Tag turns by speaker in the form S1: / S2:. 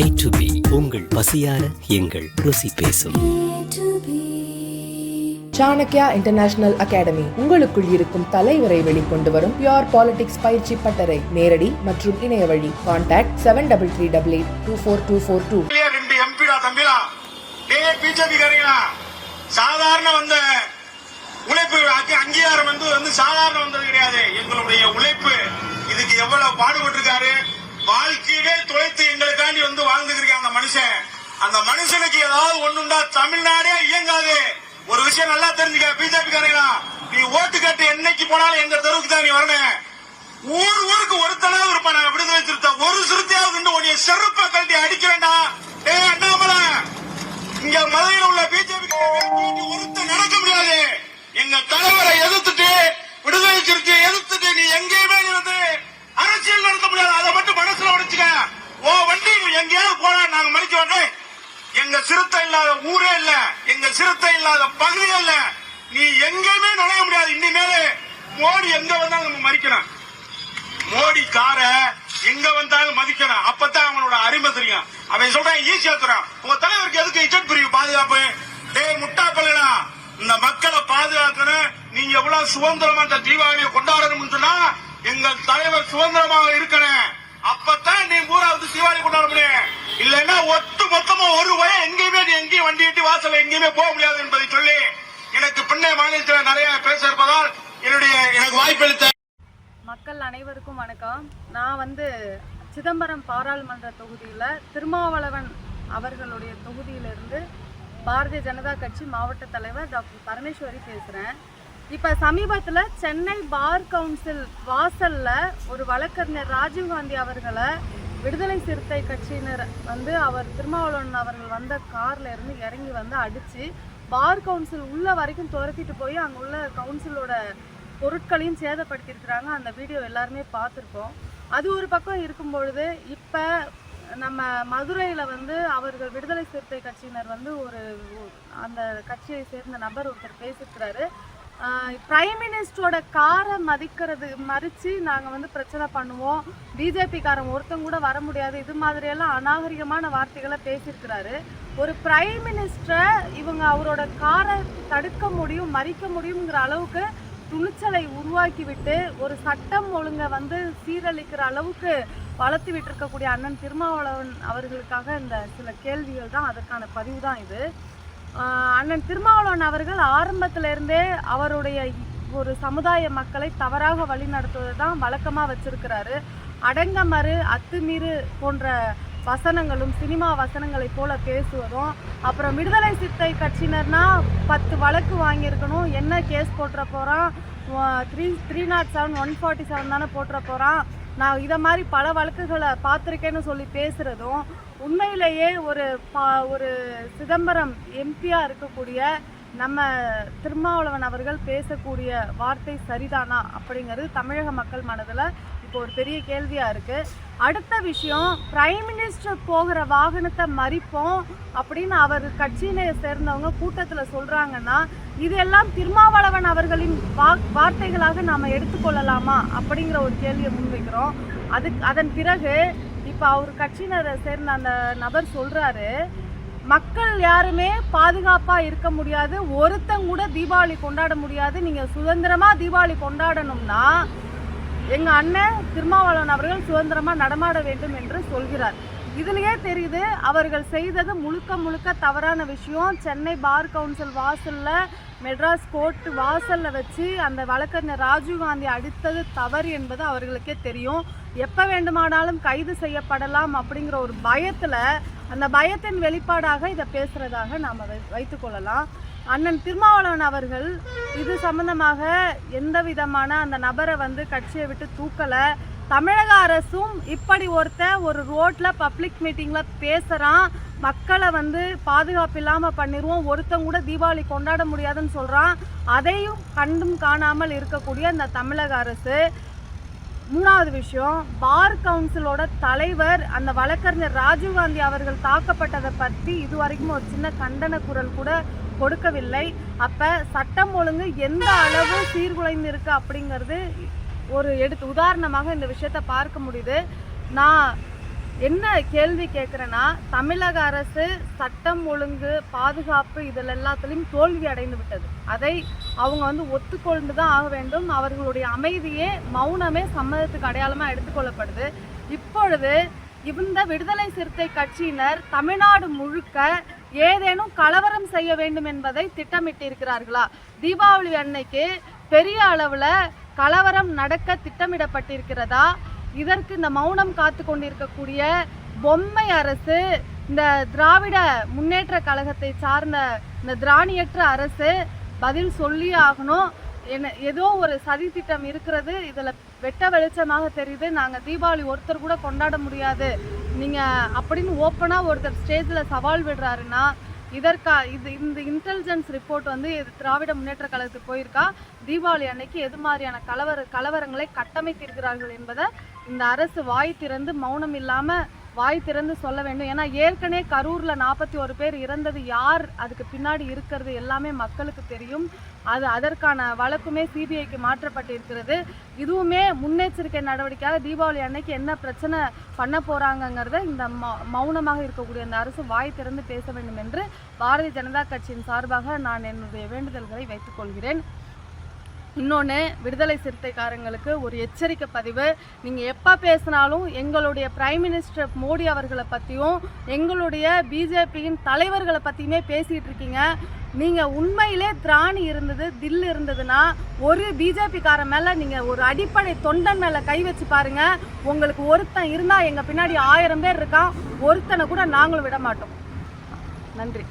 S1: A to B. உங்கள் பசியார எங்கள் ருசி பேசும்.
S2: Chanakya international academy. உங்களுக்குள் இருக்கும் தலைவரை வெளிக்கொண்டு வரும் பியோர் பாலிடிக்ஸ் பயிற்சி பட்டறை. நேரடி மற்றும் இணைய வழி. Contact seven double three double eight two four two four two
S3: ரெண்டு எம்பிடா தம்பிடா டே பிஜேபி காரங்களா? சாதாரண வந்த உழைப்பு அங்க- அங்கீகாரம் வந்து வந்து சாதாரண வந்தது கிடையாது. எங்களுடைய உழைப்பு இதுக்கு எவ்வளவு பாடுபட்டிருக்காரு? வாழ்க்கையவே தொலைத்து எங்களுக்காண்டி வந்து வாழ்ந்துருக்க அந்த மனுஷன் அந்த மனுஷனுக்கு ஏதாவது ஒண்ணுண்டா தமிழ்நாடே இயங்காது. ஒரு விஷயம் நல்லா தெரிஞ்சுக்க பிஜேபி காரங்களா நீ ஓட்டு கட்டு என்னைக்கு போனாலும் எங்க தெருவுக்கு தான் நீ வரணும். ஊர் ஊருக்கு ஒருத்தனாவது இருப்பான் நான் விடுதலை சிறுத்தை. ஒரு சிறுத்தையாவது நின்று உன்னைய செருப்ப கழட்டி அடிக்கிறேன்டா. ஏ அண்ணாமலை. எங்கேயாவது போனா நாங்க மதிக்க வேண்டே எங்க சிறுத்தை இல்லாத ஊரே இல்ல. எங்க சிறுத்தை இல்லாத பகுதியே இல்ல. நீ எங்கேயுமே நுழைய முடியாது. இனிமேல் மோடி எங்க வந்தாலும் நம்ம மறிக்கணும் மோடி கார எங்க வந்தாலும் மதிக்கணும் அப்பதான் அவனோட அருமை தெரியும். அவன் சொல்றான் ஈஸியா தரான் உங்க தலைவருக்கு எதுக்கு இஜட் பிரிவு பாதுகாப்பு? டேய் முட்டா பல்லடா இந்த மக்களை பாதுகாக்கணும். நீங்க எவ்வளவு சுதந்திரமா இந்த தீபாவளியை கொண்டாடணும்னு சொன்னா எங்கள் தலைவர் சுதந்திரமாக இருக்கணும். அப்பதான் நீ ஊராவது தீபாவளி கொண்டாட முடியும். இல்லைன்னா ஒட்டு மொத்தமா ஒரு வய எங்கேயுமே நீ எங்கேயும் வண்டி எட்டி வாசல்ல எங்கேயுமே போக முடியாது என்பதை சொல்லி எனக்கு பின்னே மாநிலத்தில் நிறைய பேச இருப்பதால் என்னுடைய எனக்கு வாய்ப்பளித்த
S4: மக்கள் அனைவருக்கும் வணக்கம். நான் வந்து சிதம்பரம் பாராளுமன்ற தொகுதியில் திருமாவளவன் அவர்களுடைய தொகுதியிலிருந்து பாரதிய ஜனதா கட்சி மாவட்ட தலைவர் டாக்டர் பரமேஸ்வரி பேசுகிறேன் இப்போ சமீபத்தில் சென்னை பார் கவுன்சில் வாசலில் ஒரு வழக்கறிஞர் ராஜீவ்காந்தி அவர்களை விடுதலை சிறுத்தை கட்சியினர் வந்து அவர் திருமாவளவன் அவர்கள் வந்த கார்ல இருந்து இறங்கி வந்து அடித்து பார் கவுன்சில் உள்ள வரைக்கும் துரத்திட்டு போய் அங்கே உள்ள கவுன்சிலோட பொருட்களையும் சேதப்படுத்தியிருக்கிறாங்க. அந்த வீடியோ எல்லாருமே பார்த்துருக்கோம் அது ஒரு பக்கம் இருக்கும் பொழுது இப்போ நம்ம மதுரையில் வந்து அவர்கள் விடுதலை சிறுத்தை கட்சியினர் வந்து ஒரு அந்த கட்சியை சேர்ந்த நபர் ஒருத்தர் பேசியிருக்கிறாரு. பிரைம் மினிஸ்டரோட காரை மதிக்கிறது மறித்து நாங்கள் வந்து பிரச்சனை பண்ணுவோம். பிஜேபிக்காரன் ஒருத்தங்க கூட வர முடியாது. இது மாதிரியெல்லாம் அநாகரிகமான வார்த்தைகளை பேசியிருக்கிறாரு. ஒரு பிரைம் மினிஸ்டரை இவங்க அவரோட காரை தடுக்க முடியும் மறிக்க முடியுங்கிற அளவுக்கு துணிச்சலை உருவாக்கிவிட்டு ஒரு சட்டம் ஒழுங்கை வந்து சீரழிக்கிற அளவுக்கு வளர்த்து விட்டிருக்கக்கூடிய அண்ணன் திருமாவளவன் அவர்களுக்காக இந்த சில கேள்விகள் தான் அதற்கான பதிவு தான் இது. அண்ணன் திருமாவளவன் அவர்கள் ஆரம்பத்துல இருந்தே அவருடைய ஒரு சமுதாய மக்களை தவறாக வழி நடத்துவதை தான் வழக்கமாக வச்சிருக்கிறாரு. அடங்கமறு அத்துமீறு போன்ற வசனங்களும் சினிமா வசனங்களைப் போல பேசுவதும் அப்புறம் விடுதலை சித்தை கட்சியினர்னா பத்து வழக்கு வாங்கியிருக்கணும் என்ன கேஸ் போட்டுற போகிறான் three three nought seven one forty seven தானே போட்டுற போகிறான் நான் இதை மாதிரி பல வழக்குகளை பார்த்துருக்கேன்னு சொல்லி பேசுகிறதும் உண்மையிலேயே ஒரு பா ஒரு சிதம்பரம் எம்பியாக இருக்கக்கூடிய நம்ம திருமாவளவன் அவர்கள் பேசக்கூடிய வார்த்தை சரிதானா அப்படிங்கிறது தமிழக மக்கள் மனதில் இப்போ ஒரு பெரிய கேள்வியாக இருக்குது அடுத்த விஷயம் பிரைம் மினிஸ்டர் போகிற வாகனத்தை மறிப்போம் அப்படின்னு அவர் கட்சியினை சேர்ந்தவங்க கூட்டத்தில் சொல்கிறாங்கன்னா இதெல்லாம் திருமாவளவன் அவர்களின் வா வார்த்தைகளாக நாம் எடுத்துக்கொள்ளலாமா அப்படிங்கிற ஒரு கேள்வியை முன்வைக்கிறோம். அதுக்கு அதன் பிறகு இப்போ அவர் கட்சியினரை சேர்ந்த அந்த நபர் சொல்கிறாரு மக்கள் யாருமே பாதுகாப்பாக இருக்க முடியாது ஒருத்தன் கூட தீபாவளி கொண்டாட முடியாது நீங்கள் சுதந்திரமாக தீபாவளி கொண்டாடணும்னா எங்கள் அண்ணன் திருமாவளவன் அவர்கள் சுதந்திரமாக நடமாட வேண்டும் என்று சொல்கிறார். இதுலேயே தெரியுது அவர்கள் செய்தது முழுக்க முழுக்க தவறான விஷயம். சென்னை பார் கவுன்சில் வாசலில் மெட்ராஸ் கோர்ட் வாசலில் வச்சு அந்த வழக்கறிஞர் ராஜீவ்காந்தி அடித்தது தவறு என்பது அவர்களுக்கே தெரியும். எப்போ வேண்டுமானாலும் கைது செய்யப்படலாம் அப்படிங்கிற ஒரு பயத்தில் அந்த பயத்தின் வெளிப்பாடாக இதை பேசுகிறதாக நாம் வைத்துக்கொள்ளலாம் அண்ணன் திருமாவளவன் அவர்கள் இது சம்பந்தமாக எந்த விதமான அந்த நபரை வந்து கட்சியை விட்டு தூக்கலை. தமிழக அரசும் இப்படி ஒருத்தன் ஒரு ரோட்டில் பப்ளிக் மீட்டிங்கில் பேசுகிறான் மக்களை வந்து பாதுகாப்பு இல்லாமல் பண்ணிடுவோம் ஒருத்தங்க கூட தீபாவளி கொண்டாட முடியாதுன்னு சொல்கிறான் அதையும் கண்டும் காணாமல் இருக்கக்கூடிய இந்த தமிழக அரசு. மூணாவது விஷயம் பார் கவுன்சிலோட தலைவர் அந்த வழக்கறிஞர் ராஜீவ்காந்தி அவர்கள் தாக்கப்பட்டதை பற்றி இதுவரைக்கும் ஒரு சின்ன கண்டன குரல் கூட கொடுக்கவில்லை. அப்போ சட்டம் ஒழுங்கு எந்த அளவு சீர்குலைந்து இருக்கு அப்படிங்கிறது ஒரு எடுத்து உதாரணமாக இந்த விஷயத்தை பார்க்க முடியுது. நான் என்ன கேள்வி கேட்குறேன்னா தமிழக அரசு சட்டம் ஒழுங்கு பாதுகாப்பு இதில் எல்லாத்துலேயும் தோல்வி அடைந்து விட்டது. அதை அவங்க வந்து ஒத்துக்கொண்டு தான் ஆக வேண்டும். அவர்களுடைய அமைதியே மௌனமே சம்மதத்துக்கு அடையாளமாக எடுத்துக்கொள்ளப்படுது. இப்பொழுது இந்த விடுதலை சிறுத்தை கட்சியினர் தமிழ்நாடு முழுக்க ஏதேனும் கலவரம் செய்ய வேண்டும் என்பதை திட்டமிட்டிருக்கிறார்களா? தீபாவளி அன்னைக்கு பெரிய அளவில் கலவரம் நடக்க திட்டமிடப்பட்டிருக்கிறதா? இதற்கு இந்த மௌனம் காத்து கொண்டிருக்கக்கூடிய பொம்மை அரசு இந்த திராவிட முன்னேற்ற கழகத்தை சார்ந்த இந்த திராணியற்ற அரசு பதில் சொல்லியே ஆகணும். என்ன ஏதோ ஒரு சதி திட்டம் இருக்கிறது. இதில் வெட்ட வெளிச்சமாக தெரியுது. நாங்கள் தீபாவளி ஒருத்தர் கூட கொண்டாட முடியாது. நீங்கள் அப்படின்னு ஓப்பனாக ஒருத்தர் ஸ்டேஜில் சவால் விடுறாருன்னா இதற்கா இது இந்த இன்டெலிஜென்ஸ் ரிப்போர்ட் வந்து இது திராவிட முன்னேற்ற கழகத்துக்கு போயிருக்கா. தீபாவளி அன்னைக்கு எது மாதிரியான கலவர கலவரங்களை கட்டமைத்திருக்கிறார்கள் என்பதை இந்த அரசு வாய் திறந்து மௌனம் இல்லாமல் வாய் திறந்து சொல்ல வேண்டும். ஏன்னா ஏற்கனவே கரூரில் நாற்பத்தி ஒரு பேர் இறந்தது யார்? அதுக்கு பின்னாடி இருக்கிறது எல்லாமே மக்களுக்கு தெரியும். அது அதற்கான வழக்குமே சிபிஐக்கு மாற்றப்பட்டிருக்கிறது. இதுவுமே முன்னெச்சரிக்கை நடவடிக்கையாக தீபாவளி அன்னைக்கு என்ன பிரச்சனை பண்ண போகிறாங்கங்கிறத இந்த ம மௌனமாக இருக்கக்கூடிய அந்த அரசு வாய் திறந்து பேச வேண்டும் என்று பாரதிய ஜனதா கட்சியின் சார்பாக நான் என்னுடைய வேண்டுதல்களை வைத்துக்கொள்கிறேன் இன்னொன்று விடுதலை சிறுத்தைக்காரங்களுக்கு ஒரு எச்சரிக்கை பதிவு. நீங்கள் எப்போ பேசினாலும் எங்களுடைய பிரைம் மினிஸ்டர் மோடி அவர்களை பற்றியும் எங்களுடைய பிஜேபியின் தலைவர்களை பற்றியுமே பேசிகிட்டு இருக்கீங்க. நீங்கள் உண்மையிலே திராணி இருந்தது தில் இருந்ததுன்னா ஒரு பிஜேபிக்காரன் மேலே நீங்கள் ஒரு அடிப்படை தொண்டன் மேலே கை வச்சு பாருங்க. உங்களுக்கு ஒருத்தன் இருந்தால் எங்கள் பின்னாடி ஆயிரம் பேர் இருக்கான். ஒருத்தனை கூட நாங்களும் விட மாட்டோம். நன்றி.